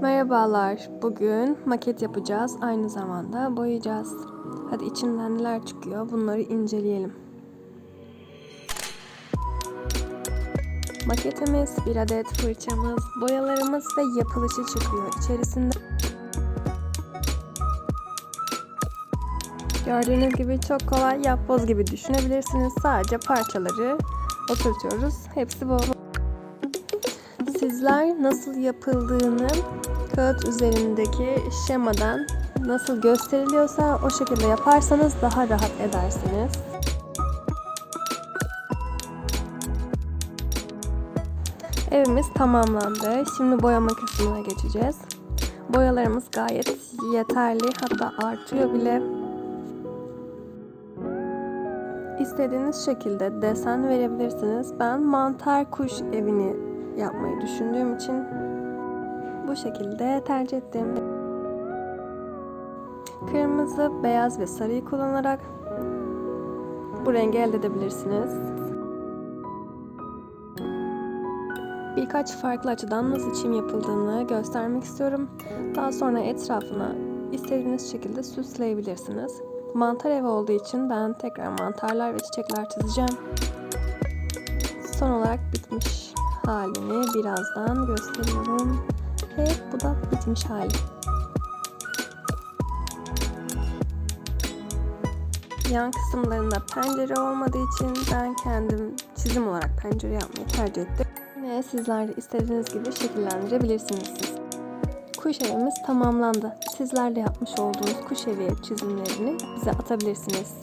Merhabalar. Bugün maket yapacağız. Aynı zamanda boyayacağız. Hadi içinden neler çıkıyor bunları inceleyelim. Maketimiz, bir adet fırçamız, boyalarımız ve yapılışı çıkıyor içerisinde. Gördüğünüz gibi çok kolay yapboz gibi düşünebilirsiniz. Sadece parçaları oturtuyoruz. Hepsi bu. Sizler nasıl yapıldığını kağıt üzerindeki şemadan nasıl gösteriliyorsa o şekilde yaparsanız daha rahat edersiniz. Evimiz tamamlandı. Şimdi boyama kısmına geçeceğiz. Boyalarımız gayet yeterli hatta artıyor bile. İstediğiniz şekilde desen verebilirsiniz. Ben mantar kuş evini yapmayı düşündüğüm için bu şekilde tercih ettim. Kırmızı, beyaz ve sarıyı kullanarak bu rengi elde edebilirsiniz. Birkaç farklı açıdan nasıl çim yapıldığını göstermek istiyorum. Daha sonra etrafına istediğiniz şekilde süsleyebilirsiniz. Mantar evi olduğu için ben tekrar mantarlar ve çiçekler çizeceğim. Halini birazdan gösteriyorum. Ve bu da bitmiş hali. Yan kısımlarında pencere olmadığı için ben kendim çizim olarak pencere yapmayı tercih ettim. Yine sizler de istediğiniz gibi şekillendirebilirsiniz siz. Kuş evimiz tamamlandı. Sizler de yapmış olduğunuz kuş evi çizimlerini bize atabilirsiniz.